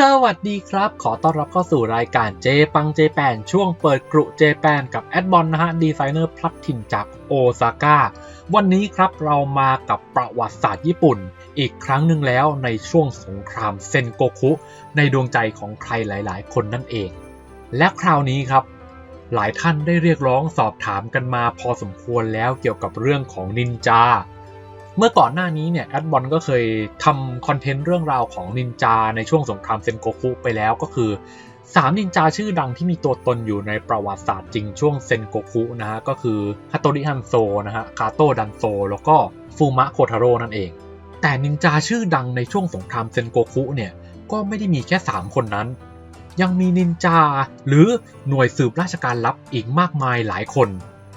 สวัสดีครับ ขอต้อนรับเข้าสู่รายการเจปังเจแปนช่วงเปิดกรุเจแปนกับแอดบอลนะฮะดีไซเนอร์พลัดถิ่นจากโอซาก้าวันนี้ครับเรามากับประวัติศาสตร์ญี่ปุ่น อีกครั้งหนึ่งแล้วในช่วงสงครามเซนโกคุในดวงใจของใครหลาย ๆ คนนั่นเอง และคราวนี้ครับ หลายท่านได้เรียกร้องสอบถามกันมาพอสมควรแล้วเกี่ยวกับเรื่องของนินจา เมื่อก่อนหน้านี้เนี่ยแอดบอลก็เคยทำคอนเทนต์เรื่องราวของนินจาในช่วงสงครามเซนโกคุไปแล้วก็คือ 3 นินจาชื่อดังที่มีตัวตนอยู่ในประวัติศาสตร์จริงช่วงเซนโกคุนะฮะก็คือฮัตโตริฮันโซนะฮะคาโตดันโซแล้วก็ฟูมะโคทาโร่นั่นเอง แต่นินจาชื่อดังในช่วงสงครามเซนโกคุเนี่ยก็ไม่ได้มีแค่ 3 คนนั้น ยังมีนินจาหรือหน่วยสืบราชการลับอีกมากมายหลายคน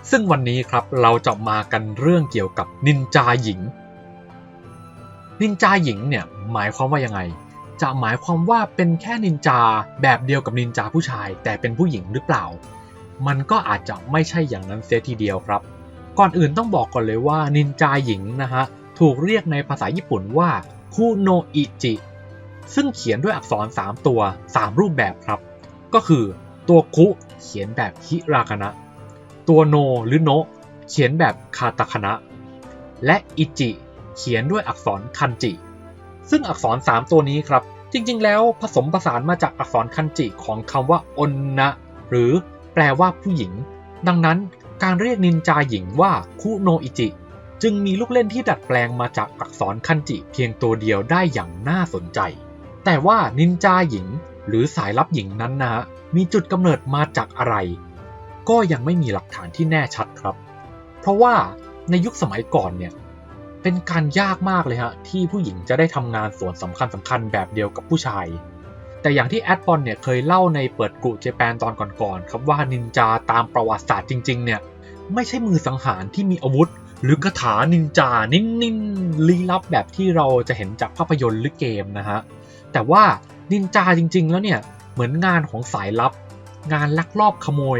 ซึ่งวันนี้ครับเราจะมากันเรื่องเกี่ยวกับนินจาหญิง นินจาหญิงเนี่ยหมายความว่ายังไง จะหมายความว่าเป็นแค่นินจาแบบเดียวกับนินจาผู้ชาย แต่เป็นผู้หญิงหรือเปล่า มันก็อาจจะไม่ใช่อย่างนั้นเสียทีเดียวครับ ก่อนอื่นต้องบอกก่อนเลยว่านินจาหญิงนะฮะถูกเรียกในภาษาญี่ปุ่นว่าคุโนอิจิซึ่งเขียนด้วยอักษร 3 ตัว 3 รูปแบบครับ ก็คือตัวคุเขียนแบบฮิรากานะ ตัวโนหรือโนะเขียนแบบคาตาคานะและอิจิเขียนด้วยอักษรคันจิ ซึ่งอักษร 3 ตัวนี้ครับ จริง ๆ แล้วผสมผสานมาจากอักษรคันจิของคำว่าอนนะหรือแปลว่าผู้หญิง ดังนั้นการเรียกนินจาหญิงว่าคุโนอิจิ จึงมีลูกเล่นที่ดัดแปลงมาจากอักษรคันจิเพียงตัวเดียวได้อย่างน่าสนใจ แต่ว่านินจาหญิง หรือสายลับหญิงนั้นนะฮะมีจุดกำเนิดมาจากอะไร ก็ยังไม่มีหลักฐานที่แน่ชัดครับ เพราะว่าในยุคสมัยก่อนเนี่ยเป็นการยากมากเลยฮะที่ผู้หญิงจะได้ทำงานส่วนสำคัญสำคัญแบบเดียวกับผู้ชาย แต่อย่างที่แอดบอลเนี่ยเคยเล่าในเปิดกุเจแปนตอนก่อนๆครับว่านินจาตามประวัติศาสตร์จริง ๆ เนี่ยไม่ใช่มือสังหารที่มีอาวุธ หรือคาถานินจานิ่งๆลี้ลับแบบที่เราจะเห็นจากภาพยนตร์หรือเกมนะฮะแต่ว่านินจาจริง ๆ แล้วเนี่ยเหมือนงานของสายลับ งานลักลอบขโมย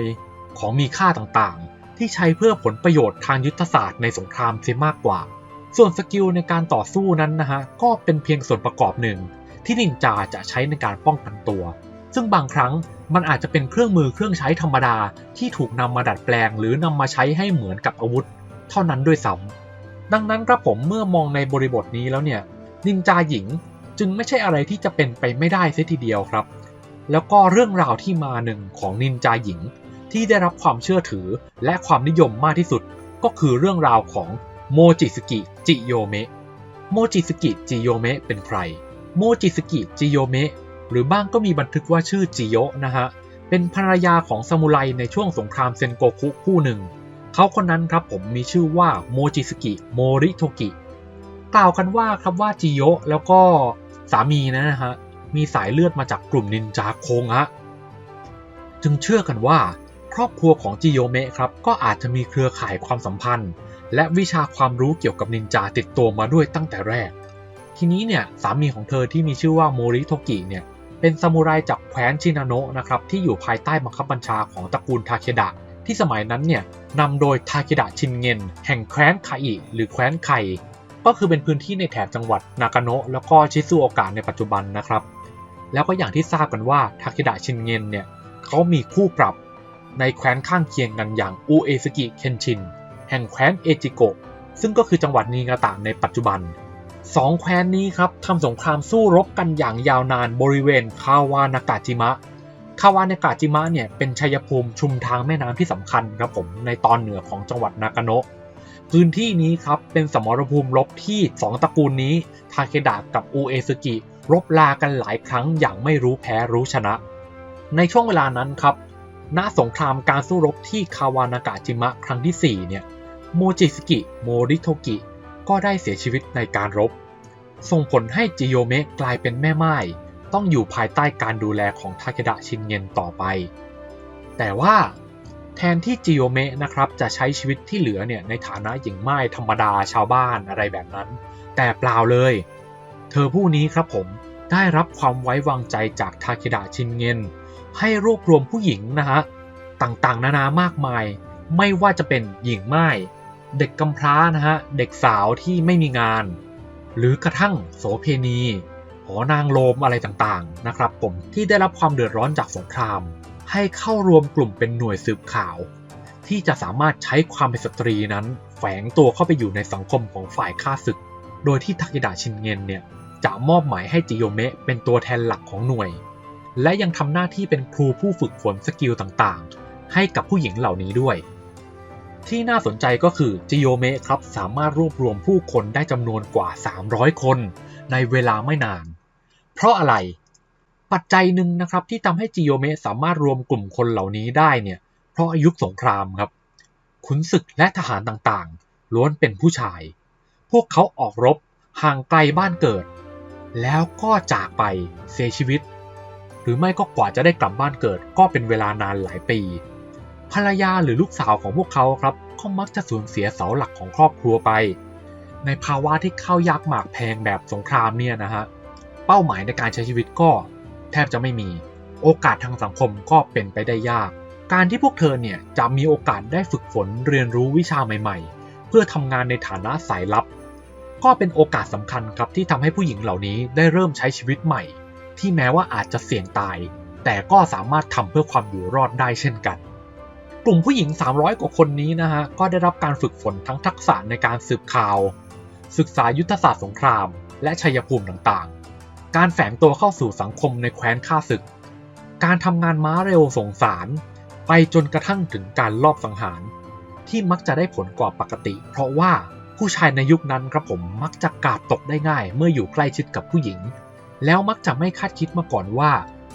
ของมีค่าต่างๆ ที่ใช้เพื่อผลประโยชน์ทางยุทธศาสตร์ในสงครามเสียมากกว่า ส่วนสกิลในการต่อสู้นั้นนะฮะก็เป็นเพียงส่วนประกอบหนึ่ง ที่นินจาจะใช้ในการป้องกันตัว ซึ่งบางครั้งมันอาจจะเป็นเครื่องมือเครื่องใช้ธรรมดาที่ถูกนำมาดัดแปลง หรือนำมาใช้ให้เหมือนกับอาวุธ เท่านั้นด้วยซ้ำดังนั้นครับผมเมื่อมองในบริบทนี้แล้วเนี่ยนินจาหญิงจึงไม่ใช่อะไรที่จะเป็นไปไม่ได้เสียทีเดียวครับ แล้วก็เรื่องราวที่มาหนึ่งของนินจาหญิง ที่ได้รับความเชื่อถือและความนิยมมากที่สุด ก็คือเรื่องราวของโมจิสกิจิโยเมะโมจิสกิจิโยเมะเป็นใคร โมจิสกิจิโยเมะหรือบ้างก็มีบันทึกว่าชื่อจิโยะนะฮะ เป็นภรรยาของซามูไรในช่วงสงครามเซนโกคุคู่หนึ่ง เขาคนนั้นครับผมมีชื่อว่าโมจิสกิโมริโทกิ กล่าวกันว่าครับว่าจิโยะแล้วก็สามีนะฮะ มีสายเลือดมาจากกลุ่มนินจาโคงฮะ จึงเชื่อกันว่า ครอบครัวของจิโยเมะครับก็อาจจะมีเครือข่ายความสัมพันธ์ และวิชาความรู้เกี่ยวกับนินจาติดตัวมาด้วยตั้งแต่แรก ทีนี้เนี่ยสามีของเธอที่มีชื่อว่าโมริโทกิเนี่ยเป็นซามูไรจากแคว้นชินาโนะนะครับที่อยู่ภายใต้บังคับบัญชาของตระกูลทาเคดะที่สมัยนั้นเนี่ยนำโดยทาเคดะชินเงินแห่งแคว้นไคอิหรือแคว้นไคก็คือเป็นพื้นที่ในแถบจังหวัดนากาโนะแล้วก็ชิซูโอกะในปัจจุบันนะครับ แล้วก็อย่างที่ทราบกันว่าทาเคดะชินเงินเนี่ยเขามีคู่ปรับ ในแคว้นข้างเคียงกันอย่างอูเอซึกิเคนชินแห่งแคว้นเอจิโกะซึ่งก็คือจังหวัดนิงาตะในปัจจุบันสองแคว้นนี้ครับทำสงครามสู้รบกันอย่างยาวนานบริเวณคาวานากาจิมะคาวานากาจิมะเนี่ยเป็นชัยภูมิชุมทางแม่น้ำที่สำคัญครับผมในตอนเหนือของจังหวัดนากาโนะพื้นที่นี้ครับเป็นสมรภูมิรบที่2ตระกูลนี้ทาเคดะกับอูเอซึกิรบลากันหลายครั้งอย่างไม่รู้แพ้รู้ชนะ ในช่วงเวลานั้นครับ ณสงครามการสู้รบที่คาวานากาจิมะครั้งที่ 4 เนี่ย โมจิสกิ โมริโทกิ ก็ได้เสียชีวิตในการรบ ส่งผลให้จิโยเมะกลายเป็นแม่ไม้ต้องอยู่ภายใต้การดูแลของทาเคดะชินเงินต่อไป แต่ว่าแทนที่จิโยเมะนะครับจะใช้ชีวิตที่เหลือเนี่ยในฐานะหญิงไม้ธรรมดาชาวบ้านอะไรแบบนั้น แต่เปล่าเลย เธอผู้นี้ครับผมได้รับความไว้วางใจจากทาเคดะชินเงิน ให้รวบรวมผู้หญิงนะฮะต่างๆ นานามากมาย ไม่ว่าจะเป็นหญิงไม้เด็กกำพร้านะฮะเด็กสาวที่ไม่มีงาน หรือกระทั่งโสเพณีหอนางโลมอะไรต่างๆนะครับผมที่ได้รับความเดือดร้อนจากสงคราม ให้เข้ารวมกลุ่มเป็นหน่วยสืบข่าว ที่จะสามารถใช้ความเป็นสตรีนั้น แฝงตัวเข้าไปอยู่ในสังคมของฝ่ายข้าศึก โดยที่ทากิดะชินเงินเนี่ยจะมอบหมายให้จิโยเมะเป็นตัวแทนหลักของหน่วย และยังทำหน้าที่เป็นครูผู้ฝึกฝนสกิลต่างๆ ให้กับผู้หญิงเหล่านี้ด้วย ที่น่าสนใจก็คือจิโยเมะครับสามารถรวบรวมผู้คนได้จำนวนกว่า 300 คนในเวลาไม่นาน เพราะอะไร ปัจจัยหนึ่งนะครับที่ทำให้จิโยเมะสามารถรวมกลุ่มคนเหล่านี้ได้เนี่ยเพราะยุคสงครามครับ ขุนศึกและทหารต่างๆ ล้วนเป็นผู้ชาย พวกเขาออกรบห่างไกลบ้านเกิด แล้วก็จากไปเสียชีวิต หรือไม่ก็กว่าจะได้กลับบ้านเกิดก็เป็นเวลานานหลายปี ภรรยาหรือลูกสาวของพวกเขาครับก็มักจะสูญเสียเสาหลักของครอบครัวไป ในภาวะที่ข้าวยากหมากแพงแบบสงครามเนี่ยนะฮะเป้าหมายในการใช้ชีวิตก็แทบจะไม่มี โอกาสทางสังคมก็เป็นไปได้ยาก การที่พวกเธอเนี่ยจะมีโอกาสได้ฝึกฝนเรียนรู้วิชาใหม่ ๆ เพื่อทำงานในฐานะสายลับ ก็เป็นโอกาสสำคัญครับที่ทำให้ผู้หญิงเหล่านี้ได้เริ่มใช้ชีวิตใหม่ ที่แม้ว่าอาจจะเสี่ยงตาย แต่ก็สามารถทำเพื่อความอยู่รอดได้เช่นกัน กลุ่มผู้หญิง 300 กว่าคนนี้นะฮะก็ได้รับการฝึกฝนทั้งทักษะในการสืบข่าว ศึกษายุทธศาสตร์สงคราม และชัยภูมิต่างๆ การแฝงตัวเข้าสู่สังคมในแคว้นข้าศึก การทำงานม้าเร็วสงสาร ไปจนกระทั่งถึงการลอบสังหาร ที่มักจะได้ผลกว่าปกติ เพราะว่าผู้ชายในยุคนั้นครับผมมักจะกาดตกได้ง่ายเมื่ออยู่ใกล้ชิดกับผู้หญิง แล้วมักจะไม่คาดคิดมาก่อนว่า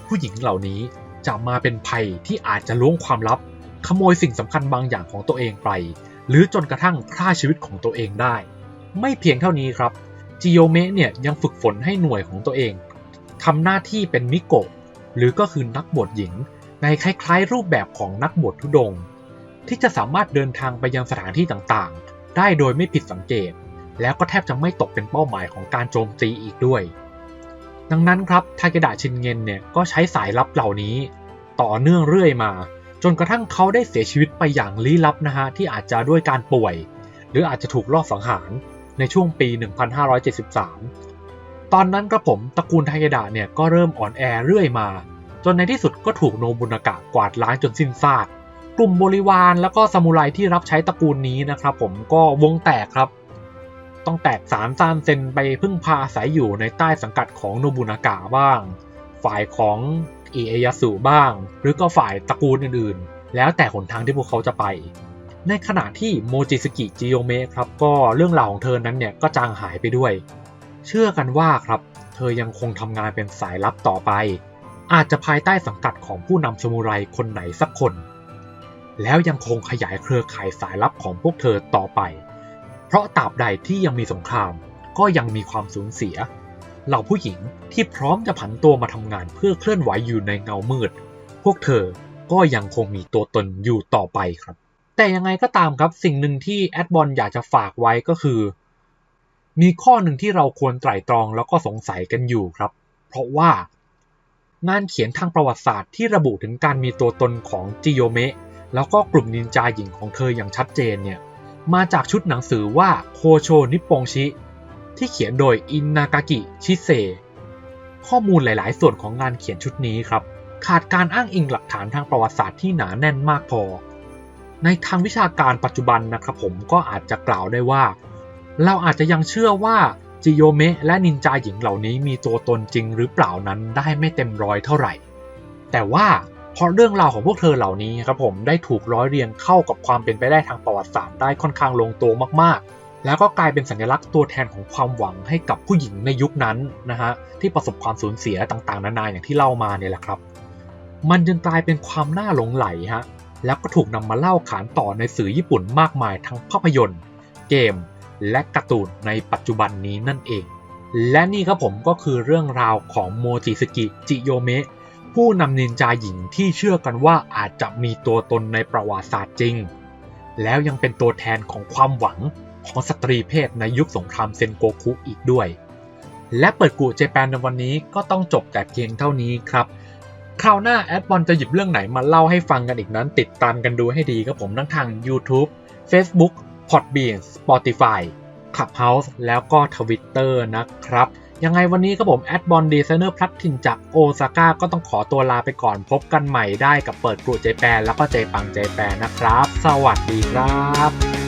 ผู้หญิงเหล่านี้จะมาเป็นภัยที่อาจจะล้วงความลับ ขโมยสิ่งสำคัญบางอย่างของตัวเองไป หรือจนกระทั่งฆ่าชีวิตของตัวเองได้ ไม่เพียงเท่านี้ครับจิโยเมะเนี่ยยังฝึกฝนให้หน่วยของตัวเองทำหน้าที่เป็นมิโกะหรือก็คือนักบวชหญิง ในคล้ายๆ รูปแบบของนักบวชทุดง ที่จะสามารถเดินทางไปยังสถานที่ต่างๆ ได้โดยไม่ผิดสังเกต แล้วก็แทบจะไม่ตกเป็นเป้าหมายของการโจมตีอีกด้วย ดังนั้นครับทาเกดะชินเงินเนี่ยก็ใช้สายลับเหล่านี้ ต่อเนื่องเรื่อยมา จนกระทั่งเขาได้เสียชีวิตไปอย่างลี้ลับนะฮะที่อาจจะด้วยการป่วย หรืออาจจะถูกลอบสังหารในช่วงปี 1573 ตอนนั้นกระผมตระกูลไทเกดะเนี่ยก็เริ่มอ่อนแอเรื่อยมา จนในที่สุดก็ถูกโนบุนากะกวาดล้างจนสิ้นซาก กลุ่มบริวารแล้วก็ซามูไรที่รับใช้ตระกูลนี้นะครับผมก็วงแตกครับ ต้องแตกสารซานเซนไปพึ่งพาอาศัยอยู่ในใต้สังกัดของโนบุนากะบ้าง ฝ่ายของเอเอยาสุบ้าง หรือก็ฝ่ายตระกูลอื่นๆ แล้วแต่หนทางที่พวกเขาจะไป ในขณะที่โมจิสกิจิโยเมะครับก็เรื่องราวของเธอนั้นเนี่ยก็จางหายไปด้วย เชื่อกันว่าครับเธอยังคงทำงานเป็นสายลับต่อไป อาจจะภายใต้สังกัดของผู้นำสมุไรคนไหนสักคน แล้วยังคงขยายเครือข่ายสายลับของพวกเธอต่อไป ราะตราบใดที่ยังมีสงคราม ก็ยังมีความสูญเสีย เหล่าผู้หญิงที่พร้อมจะผันตัวมาทำงานเพื่อเคลื่อนไหวอยู่ในเงามืด พวกเธอก็ยังคงมีตัวตนอยู่ต่อไปครับ แต่ยังไงก็ตามครับสิ่งหนึ่งที่แอดบอลอยากจะฝากไว้ก็คือ มีข้อหนึ่งที่เราควรไตร่ตรองแล้วก็สงสัยกันอยู่ครับ เพราะว่างานเขียนทางประวัติศาสตร์ที่ระบุถึงการมีตัวตนของจิโยเมะแล้วก็กลุ่มนินจาหญิงของเธออย่างชัดเจนเนี่ย มาจากชุดหนังสือว่าโคโชนิปปงชิ ที่เขียนโดยอินนากากิชิเซ ข้อมูลหลาย ๆ ส่วนของงานเขียนชุดนี้ครับ ขาดการอ้างอิงหลักฐานทางประวัติศาสตร์ที่หนาแน่นมากพอ ในทางวิชาการปัจจุบันนะครับผมก็อาจจะกล่าวได้ว่า เราอาจจะยังเชื่อว่าจิโยเมะและนินจาหญิงเหล่านี้มีตัวตนจริงหรือเปล่านั้นได้ไม่เต็มร้อยเท่าไหร่ แต่ว่า เพราะเรื่องราวของพวกเธอเหล่านี้ครับผมได้ถูกร้อยเรียงเข้ากับความเป็นไปได้ทางประวัติศาสตร์ได้ค่อนข้างลงตัวมากๆ แล้วก็กลายเป็นสัญลักษณ์ตัวแทนของความหวังให้กับผู้หญิงในยุคนั้นนะฮะที่ประสบความสูญเสียต่างๆ นานาอย่างที่เล่ามาเนี่ยแหละครับ มันจึงกลายเป็นความน่าหลงไหลฮะแล้วก็ถูกนำมาเล่าขานต่อในสื่อญี่ปุ่นมากมายทั้งภาพยนตร์ เกม และการ์ตูนในปัจจุบันนี้นั่นเอง และนี่ครับผมก็คือเรื่องราวของโมจิสกิจิโยเมะ ผู้นำนินจาหญิงที่เชื่อกันว่าอาจจะมีตัวตนในประวัติศาสตร์จริง แล้วยังเป็นตัวแทนของความหวังของสตรีเพศในยุคสงครามเซนโกคุอีกด้วย และเปิดกูเจแปนในวันนี้ก็ต้องจบแต่เพียงเท่านี้ครับคราวหน้าแอดบอลจะหยิบเรื่องไหนมาเล่าให้ฟังกันอีกนั้น ติดตามกันดูให้ดีครับผมทั้งทาง YouTube Facebook Podbean Spotify Clubhouse แล้วก็ Twitter นะครับ ยังไงวันนี้ครับผมแอดบอลดีไซเนอร์พลัดถิ่นจากโอซาก้าก็ต้องขอตัวลาไปก่อนพบกันใหม่ได้กับเปิดกรุเจแปนแล้วก็เจปังเจแปนนะครับ สวัสดีครับ